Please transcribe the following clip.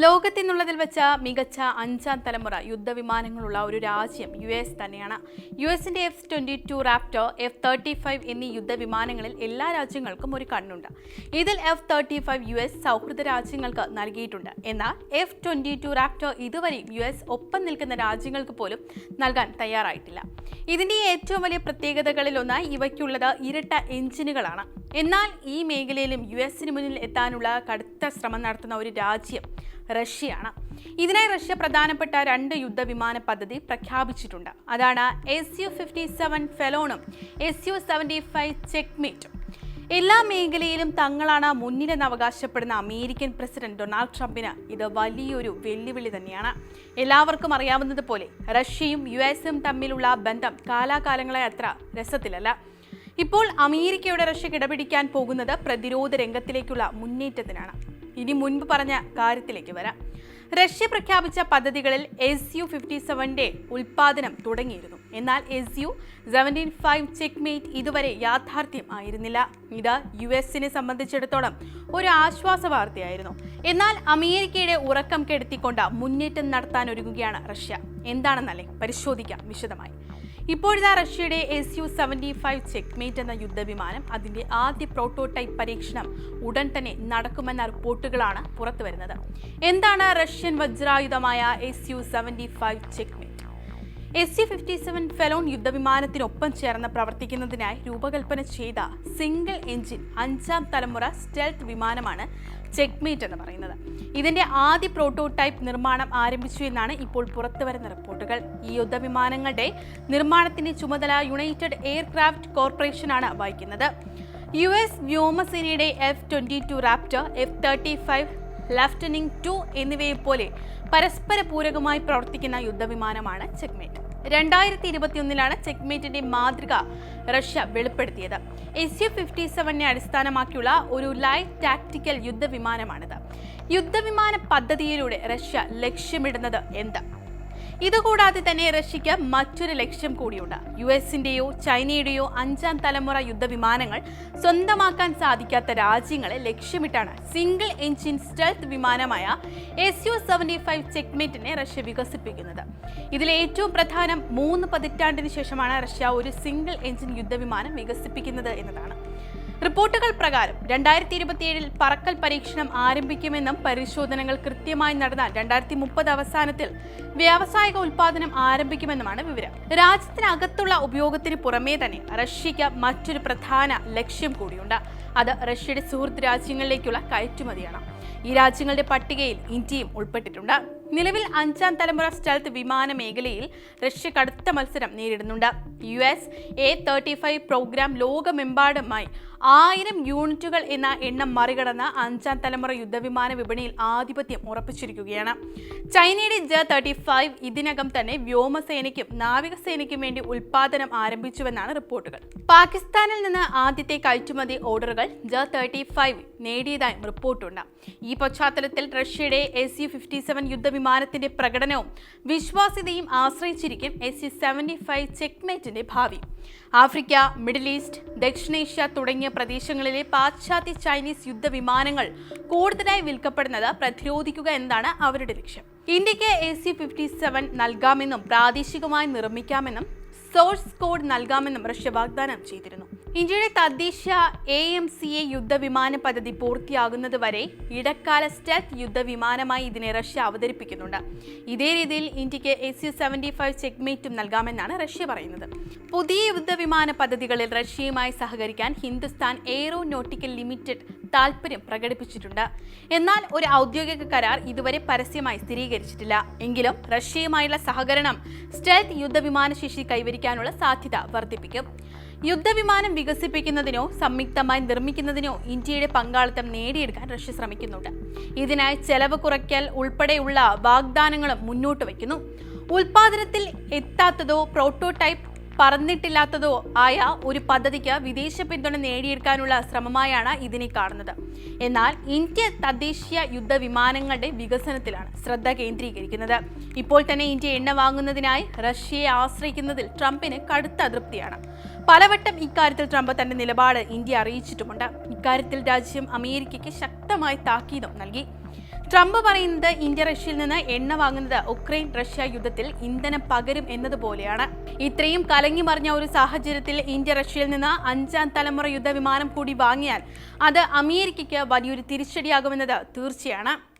ലോകത്തിനുള്ളതിൽ വെച്ച മികച്ച അഞ്ചാം തലമുറ യുദ്ധവിമാനങ്ങളുള്ള ഒരു രാജ്യം യു എസ് തന്നെയാണ്. യു എസിന്റെ F twenty two Raptor F thirty five എന്നീ യുദ്ധവിമാനങ്ങളിൽ എല്ലാ രാജ്യങ്ങൾക്കും ഒരു കണ്ണുണ്ട്. ഇതിൽ F thirty five U S സൗഹൃദ രാജ്യങ്ങൾക്ക് നൽകിയിട്ടുണ്ട്. എന്നാൽ എഫ് ട്വന്റി ടു റാപ്റ്റർ ഇതുവരെയും യു എസ് ഒപ്പം നിൽക്കുന്ന രാജ്യങ്ങൾക്ക് പോലും നൽകാൻ തയ്യാറായിട്ടില്ല. ഇതിന്റെ ഏറ്റവും വലിയ പ്രത്യേകതകളിലൊന്നായി ഇവയ്ക്കുള്ളത് ഇരട്ട എഞ്ചിനുകളാണ്. എന്നാൽ ഈ മേഖലയിലും യു എസിന് മുന്നിൽ എത്താനുള്ള കടുത്ത ശ്രമം നടത്തുന്ന ഒരു രാജ്യം റഷ്യയാണ്. ഇതിനായി റഷ്യ പ്രധാനപ്പെട്ട രണ്ട് യുദ്ധവിമാന പദ്ധതി പ്രഖ്യാപിച്ചിട്ടുണ്ട്. അതാണ് എസ് യു ഫിഫ്റ്റി സെവൻ ഫെലോണും എസ് യു സെവന്റി ഫൈവ് ചെക്മേറ്റും എല്ലാ മേഖലയിലും തങ്ങളാണ് മുന്നിലെന്ന് അവകാശപ്പെടുന്ന അമേരിക്കൻ പ്രസിഡന്റ് ഡൊണാൾഡ് ട്രംപിന് ഇത് വലിയൊരു വെല്ലുവിളി തന്നെയാണ്. എല്ലാവർക്കും അറിയാവുന്നതുപോലെ റഷ്യയും യു എസും തമ്മിലുള്ള ബന്ധം കാലാകാലങ്ങളെ അത്ര രസത്തിലല്ല. ഇപ്പോൾ അമേരിക്കയുടെ റഷ്യ കിടപിടിക്കാൻ പോകുന്നത് പ്രതിരോധ രംഗത്തിലേക്കുള്ള മുന്നേറ്റത്തിനാണ്. ഇനി മുൻപ് പറഞ്ഞ കാര്യത്തിലേക്ക് വരാം. റഷ്യ പ്രഖ്യാപിച്ച പദ്ധതികളിൽ എസ് യു ഫിഫ്റ്റി സെവന്റെ ഉൽപ്പാദനം തുടങ്ങിയിരുന്നു. എന്നാൽ S U seventeen five Checkmate ഇതുവരെ യാഥാർത്ഥ്യം ആയിരുന്നില്ല. ഇത് യു എസിനെ സംബന്ധിച്ചിടത്തോളം ഒരു ആശ്വാസ വാർത്തയായിരുന്നു. എന്നാൽ അമേരിക്കയുടെ ഉറക്കം കെടുത്തിക്കൊണ്ട് മുന്നേറ്റം നടത്താൻ ഒരുങ്ങുകയാണ് റഷ്യ. എന്താണെന്നല്ലേ പരിശോധിക്കാം വിശദമായി. ഇപ്പോഴിതാ റഷ്യയുടെ S U seventy five Checkmate എന്ന യുദ്ധവിമാനം അതിന്റെ ആദ്യ പ്രോട്ടോടൈപ്പ് പരീക്ഷണം ഉടൻ തന്നെ നടക്കുമെന്ന റിപ്പോർട്ടുകളാണ് പുറത്തുവരുന്നത്. എന്താണ് Russian വജ്രായുധമായ S U seventy five Checkmate S C fifty seven Felon യുദ്ധവിമാനത്തിനൊപ്പം ചേർന്ന് പ്രവർത്തിക്കുന്നതിനായി രൂപകൽപ്പന ചെയ്ത സിംഗിൾ എഞ്ചിൻ അഞ്ചാം തലമുറ സ്റ്റെൽത്ത് വിമാനമാണ് ചെക്ക്മേറ്റ് എന്ന് പറയുന്നത്. ഇതിന്റെ ആദ്യ പ്രോട്ടോടൈപ്പ് നിർമ്മാണം ആരംഭിച്ചു എന്നാണ് ഇപ്പോൾ പുറത്തുവരുന്ന റിപ്പോർട്ടുകൾ. ഈ യുദ്ധവിമാനങ്ങളുടെ നിർമ്മാണത്തിന്റെ ചുമതല യുണൈറ്റഡ് എയർക്രാഫ്റ്റ് കോർപ്പറേഷനാണ് വഹിക്കുന്നത്. യു എസ് വ്യോമസേനയുടെ F twenty two Raptor F thirty five Lightning two എന്നിവയെ പോലെ പരസ്പര പൂരകമായി പ്രവർത്തിക്കുന്ന യുദ്ധവിമാനമാണ് ചെക്മേറ്റ്. രണ്ടായിരത്തി ഇരുപത്തിയൊന്നിലാണ് ചെക്മേറ്റിന്റെ മാതൃക റഷ്യ വെളിപ്പെടുത്തിയത്. എസ് യു ഫിഫ്റ്റി സെവനെ അടിസ്ഥാനമാക്കിയുള്ള ഒരു ലൈറ്റ് ടാക്ടിക്കൽ യുദ്ധവിമാനമാണിത്. യുദ്ധവിമാന പദ്ധതിയിലൂടെ റഷ്യ ലക്ഷ്യമിടുന്നത് എന്ത്? ഇതുകൂടാതെ തന്നെ റഷ്യയ്ക്ക് മറ്റൊരു ലക്ഷ്യം കൂടിയുണ്ട്. യു എസിന്റെയോ ചൈനയുടെയോ അഞ്ചാം തലമുറ യുദ്ധവിമാനങ്ങൾ സ്വന്തമാക്കാൻ സാധിക്കാത്ത രാജ്യങ്ങളെ ലക്ഷ്യമിട്ടാണ് സിംഗിൾ എഞ്ചിൻ സ്റ്റെൽത്ത് വിമാനമായ എസ് യു സെവന്റി ഫൈവ് ചെക്മേറ്റിനെ റഷ്യ വികസിപ്പിക്കുന്നത്. ഇതിൽ ഏറ്റവും പ്രധാനം മൂന്ന് പതിറ്റാണ്ടിന് ശേഷമാണ് റഷ്യ ഒരു സിംഗിൾ എഞ്ചിൻ യുദ്ധവിമാനം വികസിപ്പിക്കുന്നത് എന്നതാണ്. റിപ്പോർട്ടുകൾ പ്രകാരം രണ്ടായിരത്തി ഇരുപത്തിയേഴിൽ പറക്കൽ പരീക്ഷണം ആരംഭിക്കുമെന്നും പരിശോധനകൾ കൃത്യമായി നടന്നാൽ രണ്ടായിരത്തി മുപ്പത് അവസാനത്തിൽ വ്യാവസായിക ഉൽപാദനം ആരംഭിക്കുമെന്നുമാണ് വിവരം. രാജ്യത്തിനകത്തുള്ള ഉപയോഗത്തിന് പുറമേ തന്നെ റഷ്യക്ക് മറ്റൊരു പ്രധാന ലക്ഷ്യം കൂടിയുണ്ട്. അത് റഷ്യയുടെ സുഹൃത്ത് രാജ്യങ്ങളിലേക്കുള്ള കയറ്റുമതിയാണ്. ഈ രാജ്യങ്ങളുടെ പട്ടികയിൽ ഇന്ത്യയും ഉൾപ്പെട്ടിട്ടുണ്ട്. നിലവിൽ അഞ്ചാം തലമുറ സ്റ്റെൽത്ത് വിമാന മേഖലയിൽ റഷ്യ കടുത്ത മത്സരം നേരിടുന്നുണ്ട്. U S A thirty five programme ലോകമെമ്പാടുമായി ആയിരം യൂണിറ്റുകൾ എന്ന എണ്ണം മറികടന്ന അഞ്ചാം തലമുറ യുദ്ധവിമാന വിപണിയിൽ ആധിപത്യം ഉറപ്പിച്ചിരിക്കുകയാണ്. ചൈനയുടെ ജ തേർട്ടി ഫൈവ് ഇതിനകം തന്നെ വ്യോമസേനയ്ക്കും നാവികസേനയ്ക്കും വേണ്ടി ഉൽപാദനം ആരംഭിച്ചുവെന്നാണ് റിപ്പോർട്ടുകൾ. പാകിസ്ഥാനിൽ നിന്ന് ആദ്യത്തെ കയറ്റുമതി ഓർഡറുകൾ ജ തേർട്ടി ഫൈവ് നേടിയതായും റിപ്പോർട്ടുണ്ട്. ഈ പശ്ചാത്തലത്തിൽ റഷ്യയുടെ എസ് യു ഫിഫ്റ്റി സെവൻ യുദ്ധവിമാനത്തിന്റെ പ്രകടനവും വിശ്വാസ്യതയും ആശ്രയിച്ചിരിക്കും. എസ് യു സെവന്റി ഫൈവ് ചെക്മേറ്റിന്റെ ഭാവി. ആഫ്രിക്ക മിഡിൽ ഈസ്റ്റ് ദക്ഷിണേഷ്യ തുടങ്ങിയ പ്രദേശങ്ങളിലെ പാശ്ചാത്യ ചൈനീസ് യുദ്ധവിമാനങ്ങൾ കൂടുതലായി വിൽക്കപ്പെടുന്നത് പ്രതിരോധിക്കുക എന്നതാണ് അവരുടെ ലക്ഷ്യം. ഇന്ത്യയ്ക്ക് എ സി ഫിഫ്റ്റി സെവൻ നൽകാമെന്നും പ്രാദേശികമായി നിർമ്മിക്കാമെന്നും സോഴ്സ് കോഡ് നൽകാമെന്നും റഷ്യ വാഗ്ദാനം ചെയ്തിരുന്നു. ഇന്ത്യയുടെ തദ്ദേശ എ എം സി എ യുദ്ധവിമാന പദ്ധതി പൂർത്തിയാകുന്നത് വരെ ഇടക്കാല സ്റ്റെൽത്ത് യുദ്ധവിമാനമായി ഇതിനെ റഷ്യ അവതരിപ്പിക്കുന്നുണ്ട്. ഇതേ രീതിയിൽ ഇന്ത്യയ്ക്ക് എസ് യു സെവന്റി ഫൈവ് ചെക്മേറ്റും നൽകാമെന്നാണ് റഷ്യ പറയുന്നത്. പുതിയ യുദ്ധവിമാന പദ്ധതികളിൽ റഷ്യയുമായി സഹകരിക്കാൻ ഹിന്ദുസ്ഥാൻ എയ്റോനോട്ടിക്കൽ ലിമിറ്റഡ് താൽപ്പര്യം പ്രകടിപ്പിച്ചിട്ടുണ്ട്. എന്നാൽ ഒരു ഔദ്യോഗിക കരാർ ഇതുവരെ പരസ്യമായി സ്ഥിരീകരിച്ചിട്ടില്ല. എങ്കിലും റഷ്യയുമായുള്ള സഹകരണം സ്റ്റെൽത്ത് യുദ്ധവിമാന ശേഷി കൈവരിക്കാനുള്ള സാധ്യത വർദ്ധിപ്പിക്കും. യുദ്ധവിമാനം വികസിപ്പിക്കുന്നതിനോ സംയുക്തമായി നിർമ്മിക്കുന്നതിനോ ഇന്ത്യയുടെ പങ്കാളിത്തം നേടിയെടുക്കാൻ റഷ്യ ശ്രമിക്കുന്നുണ്ട്. ഇതിനായി ചെലവ് കുറയ്ക്കൽ ഉൾപ്പെടെയുള്ള വാഗ്ദാനങ്ങളും മുന്നോട്ട് വയ്ക്കുന്നു. ഉൽപാദനത്തിൽ എത്താത്തതോ പ്രോട്ടോടൈപ്പ് പറന്നിട്ടില്ലാത്തതോ ആയ ഒരു പദ്ധതിക്ക് വിദേശ പിന്തുണ നേടിയെടുക്കാനുള്ള ശ്രമമായാണ് ഇതിനെ കാണുന്നത്. എന്നാൽ ഇന്ത്യ തദ്ദേശീയ യുദ്ധ വിമാനങ്ങളുടെ വികസനത്തിലാണ് ശ്രദ്ധ കേന്ദ്രീകരിക്കുന്നത്. ഇപ്പോൾ തന്നെ ഇന്ത്യ എണ്ണ വാങ്ങുന്നതിനായി റഷ്യയെ ആശ്രയിക്കുന്നതിൽ ട്രംപിന് കടുത്ത അതൃപ്തിയാണ്. പലവട്ടം ഇക്കാര്യത്തിൽ ട്രംപ് തന്റെ നിലപാട് ഇന്ത്യ അറിയിച്ചിട്ടുമുണ്ട്. ഇക്കാര്യത്തിൽ രാജ്യം അമേരിക്കയ്ക്ക് ശക്തമായി താക്കീതും നൽകി. ട്രംപ് പറയുന്നത് ഇന്ത്യ റഷ്യയിൽ നിന്ന് എണ്ണ വാങ്ങുന്നത് ഉക്രൈൻ റഷ്യ യുദ്ധത്തിൽ ഇന്ധനം പകരും എന്നതുപോലെയാണ്. ഇത്രയും കലങ്ങി മറിഞ്ഞ ഒരു സാഹചര്യത്തിൽ ഇന്ത്യ റഷ്യയിൽ നിന്ന് അഞ്ചാം തലമുറ യുദ്ധവിമാനം കൂടി വാങ്ങിയാൽ അത് അമേരിക്കയ്ക്ക് വലിയൊരു തിരിച്ചടിയാകുമെന്നത് തീർച്ചയാണ്.